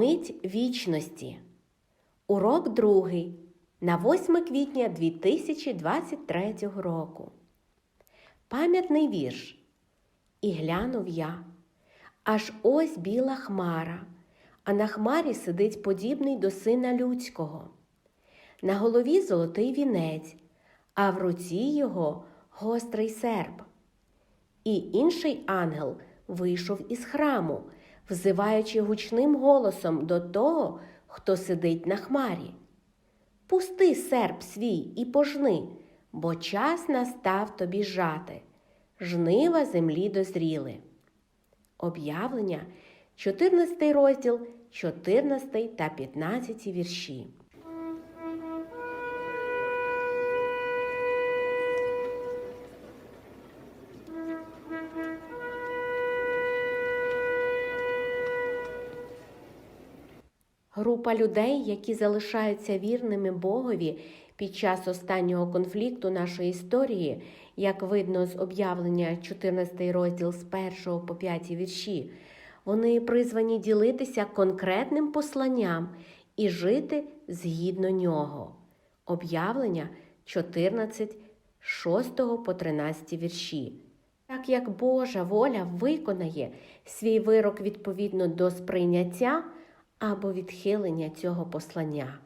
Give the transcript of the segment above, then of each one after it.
Мить вічності. Урок другий на 8 квітня 2023 року. Пам'ятний вірш. І глянув я. Аж ось біла хмара, а на хмарі сидить подібний до сина людського. На голові золотий вінець, а в руці його гострий серп. І інший ангел вийшов із храму, взиваючи гучним голосом до того, хто сидить на хмарі. Пусти серп свій і пожни, бо час настав тобі жати, жнива землі дозріли. Об'явлення, 14 розділ, 14 та 15 вірші. Група людей, які залишаються вірними Богові під час останнього конфлікту нашої історії, як видно з об'явлення 14 розділ з 1 по 5 вірші, вони призвані ділитися конкретним посланням і жити згідно нього. Об'явлення 14, 6 по 13 вірші. Так як Божа воля виконає свій вирок відповідно до сприйняття або відхилення цього послання.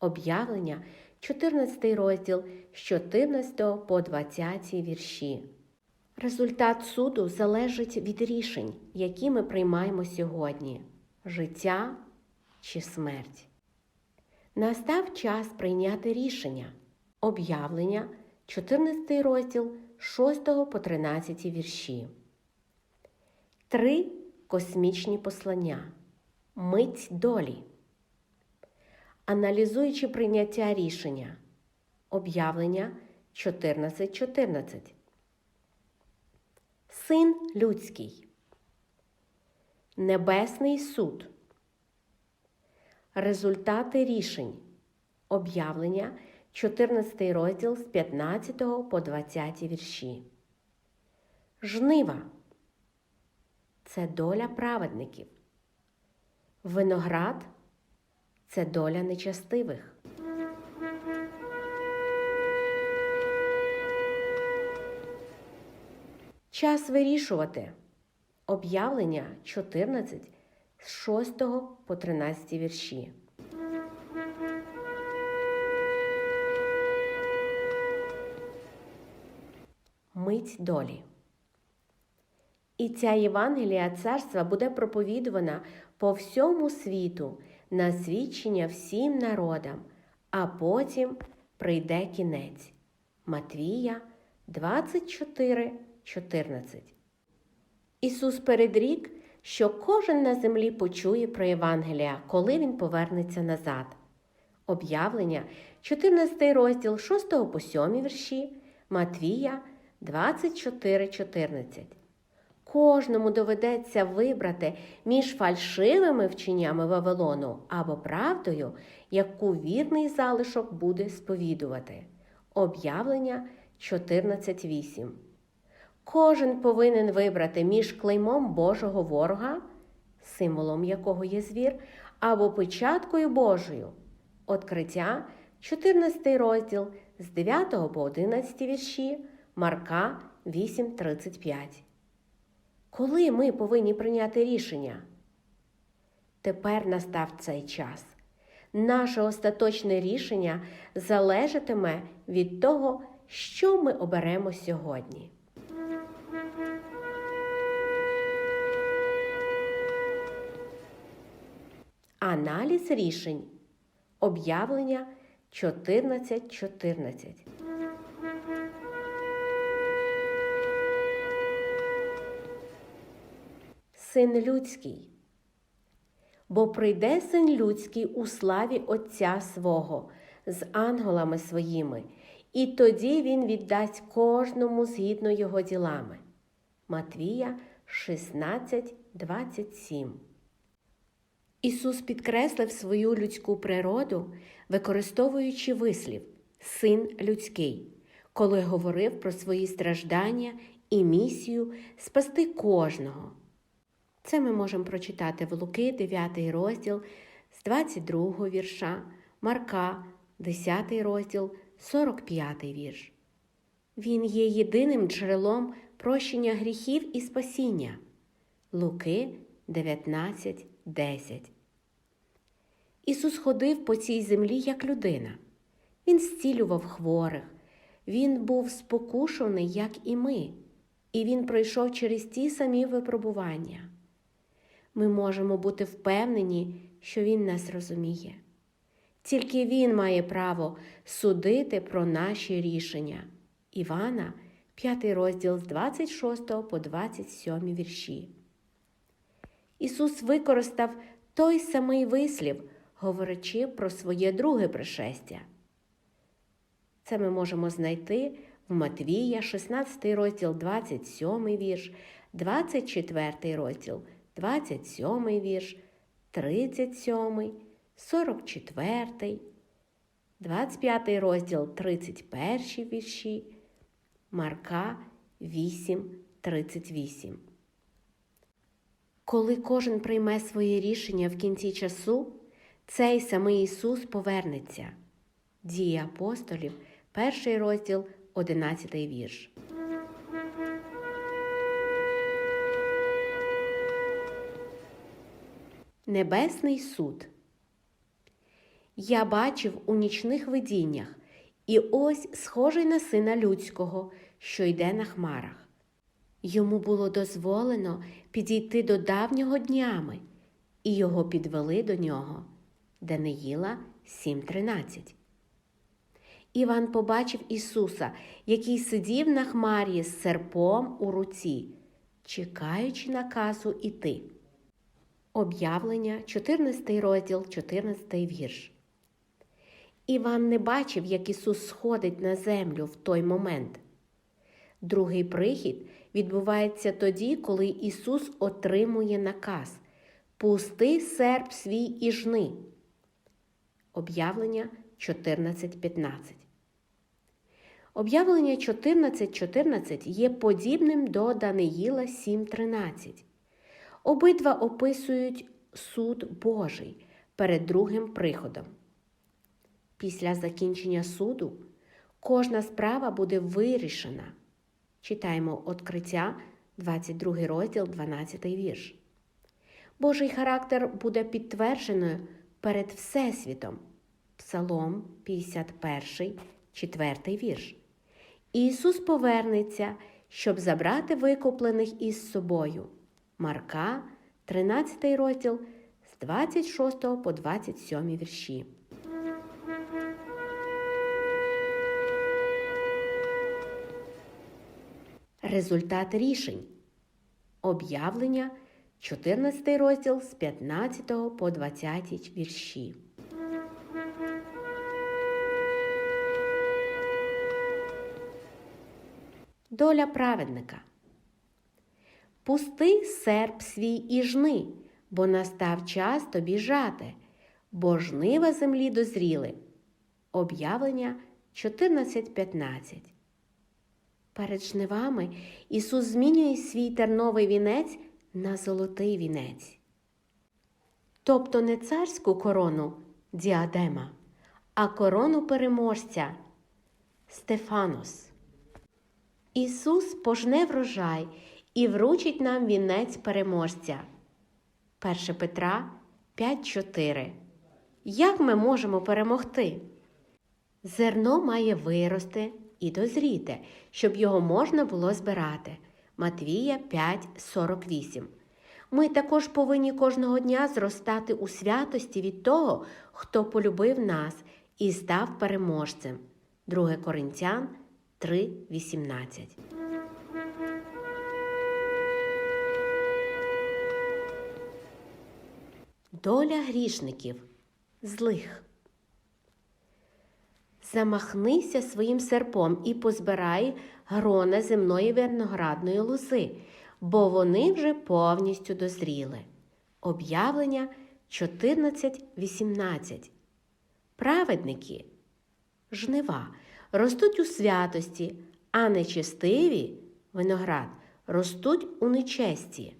Об'явлення, 14 розділ з 14 по 20 вірші. Результат суду залежить від рішень, які ми приймаємо сьогодні життя чи смерть. Настав час прийняти рішення. Об'явлення, 14 розділ 6 по 13 вірші. Три космічні послання. Мить долі. Аналізуючи прийняття рішення. Об'явлення 14.14. 14. Син людський. Небесний суд. Результати рішень. Об'явлення 14 розділ з 15 по 20 вірші. Жнива. Це доля праведників. Виноград це доля нечастивих. Час вирішувати. Об'явлення 14 з 6 по 13 вірші. Мить долі. І ця Євангелія царства буде проповідувана по всьому світу на свідчення всім народам, а потім прийде кінець. Матвія 24, 14. Ісус передрік, що кожен на землі почує про Євангелія, коли Він повернеться назад. Об'явлення, 14 розділ 6 по 7 вірші, Матвія 24, 14. Кожному доведеться вибрати між фальшивими вченнями Вавилону або правдою, яку вірний залишок буде сповідувати. Об'явлення 14.8. Кожен повинен вибрати між клеймом Божого ворога, символом якого є звір, або печаткою Божою. Откриття, 14 розділ з 9 по 11 вірші, Марка 8.35. Коли ми повинні прийняти рішення? Тепер настав цей час. Наше остаточне рішення залежатиме від того, що ми оберемо сьогодні. Аналіз рішень. Об'явлення 14.14. 14. Син людський. Бо прийде син людський у славі Отця свого з ангелами своїми, і тоді він віддасть кожному згідно його ділами. Матвія 16, 27 Ісус підкреслив свою людську природу, використовуючи вислів Син людський, коли говорив про свої страждання і місію спасти кожного. Це ми можемо прочитати в Луки, 9 розділ з 22 вірша, Марка, 10 розділ, 45 вірш. Він є єдиним джерелом прощення гріхів і спасіння. Луки 19, 10. Ісус ходив по цій землі як людина. Він зцілював хворих, Він був спокушений, як і ми, і Він пройшов через ті самі випробування. Ми можемо бути впевнені, що Він нас розуміє. Тільки Він має право судити про наші рішення. Івана, 5 розділ з 26 по 27 вірші. Ісус використав той самий вислів, говорячи про своє друге пришестя. Це ми можемо знайти в Матвія, 16 розділ, 27 вірш, 24 розділ, 27 вірш, 37, 44, 25 розділ, 31 вірші, Марка 8, 38. Коли кожен прийме своє рішення в кінці часу, цей самий Ісус повернеться. Дії апостолів, перший розділ, 11 вірш. Небесний суд. Я бачив у нічних видіннях, і ось схожий на сина людського, що йде на хмарах. Йому було дозволено підійти до давнього днями, і його підвели до нього. Даниїла 7.13. Іван побачив Ісуса, який сидів на хмарі з серпом у руці, чекаючи наказу іти. Об'явлення, 14 розділ, 14 вірш. Іван не бачив, як Ісус сходить на землю в той момент. Другий прихід відбувається тоді, коли Ісус отримує наказ Пусти серп свій і жни. Об'явлення 14.15. Об'явлення 14.14 є подібним до Даниїла 7.13. Обидва описують суд Божий перед другим приходом. Після закінчення суду кожна справа буде вирішена. Читаємо Откриття, 22 розділ, 12 вірш. Божий характер буде підтвердженою перед Всесвітом. Псалом 51, 4 вірш. Ісус повернеться, щоб забрати викуплених із собою. Марка, 13 розділ з 26 по 27 вірші. Результат рішень. Об'явлення, 14 розділ з 15 по 20 вірші. Доля праведника. Пусти серп свій і жни, бо настав час тобі жати, бо жнива землі дозріли. Об'явлення 14.15 Перед жнивами Ісус змінює свій терновий вінець на золотий вінець. Тобто не царську корону діадема, а корону переможця Стефанос. Ісус пожне врожай і вручить нам вінець переможця. 1 Петра 5.4. Як ми можемо перемогти? Зерно має вирости і дозріти, щоб його можна було збирати. Матвія 5.48. Ми також повинні кожного дня зростати у святості від того, хто полюбив нас і став переможцем. 2 Коринтян 3.18 Доля грішників злих. Замахнися своїм серпом і позбирай грона земної виноградної лози, бо вони вже повністю дозріли. Об'явлення 14.18. Праведники жнива ростуть у святості, а нечестиві виноград ростуть у нечесті.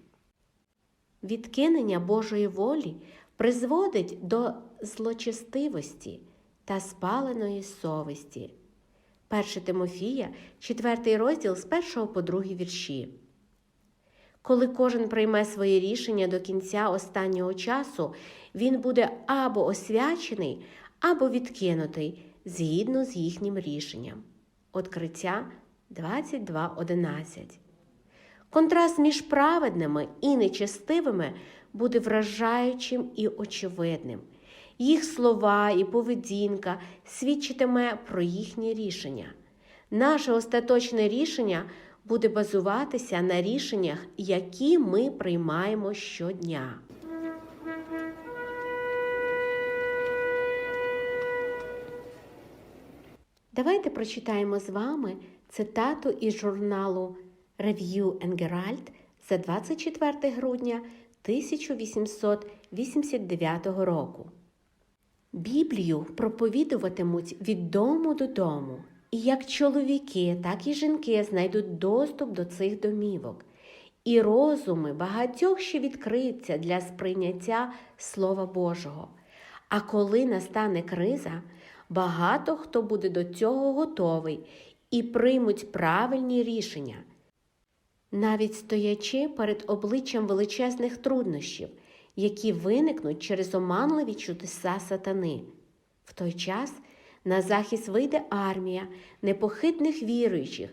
Відкинення Божої волі призводить до злочестивості та спаленої совісті. 1 Тимофія, 4 розділ з 1 по 2 вірші. Коли кожен прийме своє рішення до кінця останнього часу, він буде або освячений, або відкинутий згідно з їхнім рішенням. Откриття 22.11 Контраст між праведними і нечестивими буде вражаючим і очевидним. Їх слова і поведінка свідчитиме про їхнє рішення. Наше остаточне рішення буде базуватися на рішеннях, які ми приймаємо щодня. Давайте прочитаємо з вами цитату із журналу And Herald за 24 грудня 1889 року. Біблію проповідуватимуть від дому додому, і як чоловіки, так і жінки знайдуть доступ до цих домівок, і розуми багатьох ще відкриються для сприйняття Слова Божого. А коли настане криза, багато хто буде до цього готовий і приймуть правильні рішення, навіть стоячи перед обличчям величезних труднощів, які виникнуть через оманливі чудеса сатани. В той час на захист вийде армія непохитних віруючих,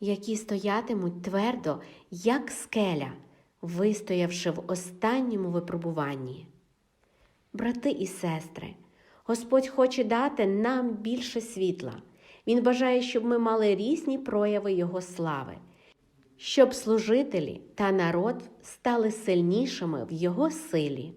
які стоятимуть твердо, як скеля, вистоявши в останньому випробуванні. Брати і сестри, Господь хоче дати нам більше світла. Він бажає, щоб ми мали різні прояви Його слави, щоб служителі та народ стали сильнішими в Його силі.